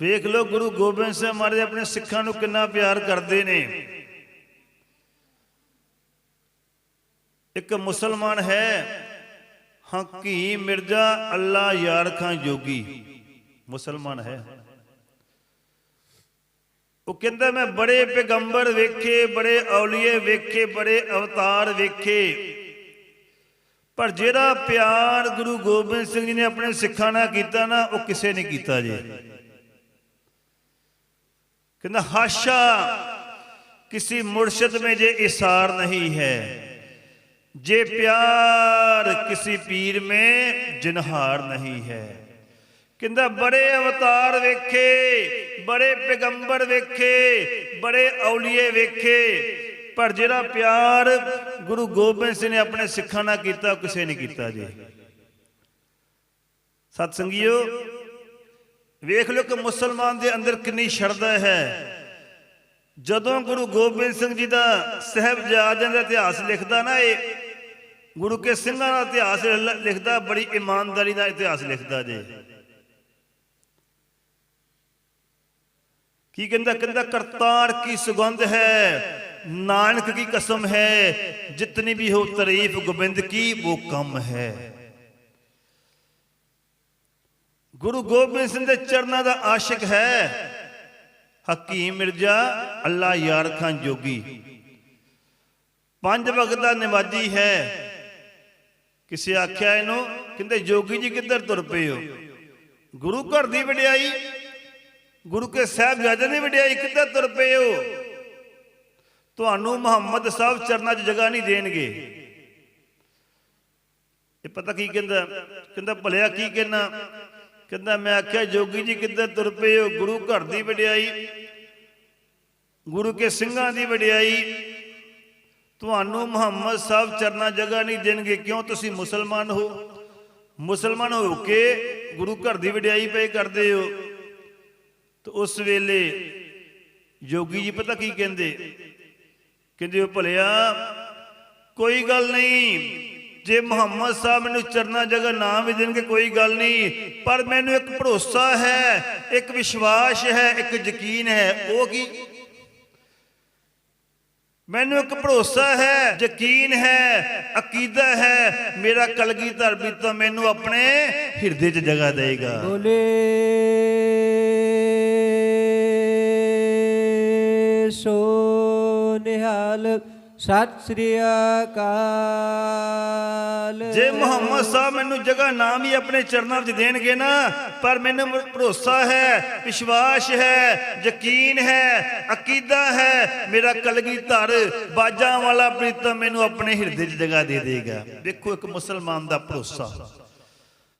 ਵੇਖ ਲਓ, ਗੁਰੂ ਗੋਬਿੰਦ ਸਿੰਘ ਮਹਾਰਾਜ ਆਪਣੇ ਸਿੱਖਾਂ ਨੂੰ ਕਿੰਨਾ ਪਿਆਰ ਕਰਦੇ ਨੇ। ਇੱਕ ਮੁਸਲਮਾਨ ਹੈ ਹਕੀਮ ਮਿਰਜ਼ਾ ਅੱਲਾ ਯਾਰ ਖਾਂ, ਜੋਗੀ। ਮੁਸਲਮਾਨ ਹੈ। ਉਹ ਕਹਿੰਦਾ, ਮੈਂ ਬੜੇ ਪੈਗੰਬਰ ਵੇਖੇ, ਬੜੇ ਔਲੀਏ ਵੇਖੇ, ਬੜੇ ਅਵਤਾਰ ਵੇਖੇ। ਪਰ ਜਿਹੜਾ ਪਿਆਰ ਗੁਰੂ ਗੋਬਿੰਦ ਸਿੰਘ ਜੀ ਨੇ ਆਪਣੇ ਸਿੱਖਾਂ ਨਾਲ ਕੀਤਾ ਨਾ, ਉਹ ਕਿਸੇ ਨੇ ਕੀਤਾ ਜੀ। ਕਹਿੰਦਾ ਹਾਸ਼ਾ किसी मुर्शद में जे इसार नहीं है जे प्यार किसी पीर में जिनहार नहीं है ਕਹਿੰਦਾ ਬੜੇ ਅਵਤਾਰ ਵੇਖੇ ਬੜੇ ਪੈਗੰਬਰ ਵੇਖੇ ਬੜੇ ਔਲੀਏ ਵੇਖੇ ਪਰ ਜਿਹੜਾ ਪਿਆਰ ਗੁਰੂ ਗੋਬਿੰਦ ਸਿੰਘ ਨੇ ਆਪਣੇ ਸਿੱਖਾਂ ਨਾਲ ਕੀਤਾ ਉਹ ਕਿਸੇ ਨੇ ਕੀਤਾ ਜੀ ਸਤ ਸੰਗੀਓ ਵੇਖ ਲਓ ਕਿ ਮੁਸਲਮਾਨ ਦੇ ਅੰਦਰ ਕਿੰਨੀ ਸ਼ਰਧਾ ਹੈ। ਜਦੋਂ ਗੁਰੂ ਗੋਬਿੰਦ ਸਿੰਘ ਜੀ ਦਾ ਸਹਿਬਜ਼ਾਦਿਆਂ ਦਾ ਇਤਿਹਾਸ ਲਿਖਦਾ ਨਾ ਇਹ, ਗੁਰੂ ਕੇ ਸਿੰਘਾਂ ਦਾ ਇਤਿਹਾਸ ਲਿਖਦਾ, ਬੜੀ ਇਮਾਨਦਾਰੀ ਨਾਲ ਇਤਿਹਾਸ ਲਿਖਦਾ ਜੇ। ਕੀ ਕਹਿੰਦਾ ਕਹਿੰਦਾ, ਕਰਤਾਰ ਕੀ ਸੁਗੰਧ ਹੈ, ਨਾਨਕ ਕੀ ਕਸਮ ਹੈ, ਜਿਤਨੀ ਵੀ ਹੋ ਤਾਰੀਫ ਗੋਬਿੰਦ ਕੀ, ਉਹ ਕਮ ਹੈ। ਗੁਰੂ ਗੋਬਿੰਦ ਸਿੰਘ ਦੇ ਚਰਨਾਂ ਦਾ ਆਸ਼ਿਕ ਹੈ। ਹਕੀਮ ਮਿਰਜ਼ਾ, ਅੱਲਾ ਯਾਰ ਖਾਨ ਜੋਗੀ। ਪੰਜ ਵਕਤ ਦਾ ਨਿਵਾਜੀ ਹੈ। ਕਿਸੇ ਆਖਿਆ ਇਹਨੂੰ, ਕਹਿੰਦੇ ਜੋਗੀ ਜੀ ਕਿੱਧਰ ਤੁਰ ਪਏ ਹੋ? ਗੁਰੂ ਘਰ ਦੀ ਵਡਿਆਈ, ਗੁਰੂ ਕੇ ਸਾਹਿਬਜ਼ਾਦੇ ਦੀ ਵਡਿਆਈ ਕਿੱਧਰ ਤੁਰ ਪਏ ਹੋ? ਤੁਹਾਨੂੰ ਮੁਹੰਮਦ ਸਾਹਿਬ ਚਰਨਾਂ 'ਚ ਜਗ੍ਹਾ ਨਹੀਂ ਦੇਣਗੇ। ਇਹ ਪਤਾ ਕੀ ਕਹਿੰਦਾ ਕਹਿੰਦਾ ਭਲਿਆ ਕੀ ਕਹਿਣਾ? ਕਹਿੰਦਾ, ਮੈਂ ਆਖਿਆ, ਜੋਗੀ ਜੀ ਕਿੱਧਰ ਤੁਰ ਪਏ ਹੋ? ਗੁਰੂ ਘਰ ਦੀ ਵਡਿਆਈ, ਗੁਰੂ ਕੇ ਸਿੰਘਾਂ ਦੀ ਵਡਿਆਈ। ਤੁਹਾਨੂੰ ਮੁਹੰਮਦ ਸਾਹਿਬ ਚਰਨਾ ਜਗ੍ਹਾ ਨਹੀਂ ਦੇਣਗੇ। ਕਿਉਂ ਤੁਸੀਂ ਮੁਸਲਮਾਨ ਹੋ? ਮੁਸਲਮਾਨ ਹੋ ਕੇ ਗੁਰੂ ਘਰ ਦੀ ਵਡਿਆਈ ਪਏ ਕਰਦੇ ਹੋ। ਤੇ ਉਸ ਵੇਲੇ ਜੋਗੀ ਜੀ ਪਤਾ ਕੀ ਕਹਿੰਦੇ? ਕਹਿੰਦੇ, ਉਹ ਭਲਿਆ, ਕੋਈ ਗੱਲ ਨਹੀਂ। ਜੇ ਮੁਹੰਮਦ ਸਾਹਿਬ ਮੈਨੂੰ ਚਰਨਾ ਜਗ੍ਹਾ ਨਾ ਵੀ ਦੇਣਗੇ, ਕੋਈ ਗੱਲ ਨਹੀਂ। ਪਰ ਮੈਨੂੰ ਇੱਕ ਭਰੋਸਾ ਹੈ, ਇੱਕ ਵਿਸ਼ਵਾਸ ਹੈ, ਇੱਕ ਯਕੀਨ ਹੈ। ਉਹ ਕੀ? ਮੈਨੂੰ ਇੱਕ ਭਰੋਸਾ ਹੈ, ਯਕੀਨ ਹੈ, ਅਕੀਦਾ ਹੈ। ਮੇਰਾ ਕਲਗੀਧਰ ਵੀ ਤਾਂ ਮੈਨੂੰ ਆਪਣੇ ਹਿਰਦੇ 'ਚ ਜਗ੍ਹਾ ਦੇਗਾ ਬੋਲੇ। ਸੋ ਨਿਹਾਲ, ਸਤਿ ਸ੍ਰੀ ਅਕਾਲ। ਜੇ ਮੁਹੰਮਦ ਸਾਹਿਬ ਮੈਨੂੰ ਜਗ੍ਹਾ ਨਾ ਵੀ ਆਪਣੇ ਚਰਨਾਂ ਵਿੱਚ ਦੇਣਗੇ ਨਾ, ਪਰ ਮੈਨੂੰ ਭਰੋਸਾ ਹੈ, ਵਿਸ਼ਵਾਸ ਹੈ, ਯਕੀਨ ਹੈ, ਅਕੀਦਾ ਹੈ, ਮੇਰਾ ਕਲਗੀ ਧਰ ਬਾਜਾਂ ਵਾਲਾ ਪ੍ਰੀਤਮ ਮੈਨੂੰ ਆਪਣੇ ਹਿਰਦੇ 'ਚ ਜਗ੍ਹਾ ਦੇ ਦੇਗਾ। ਵੇਖੋ ਇੱਕ ਮੁਸਲਮਾਨ ਦਾ ਭਰੋਸਾ।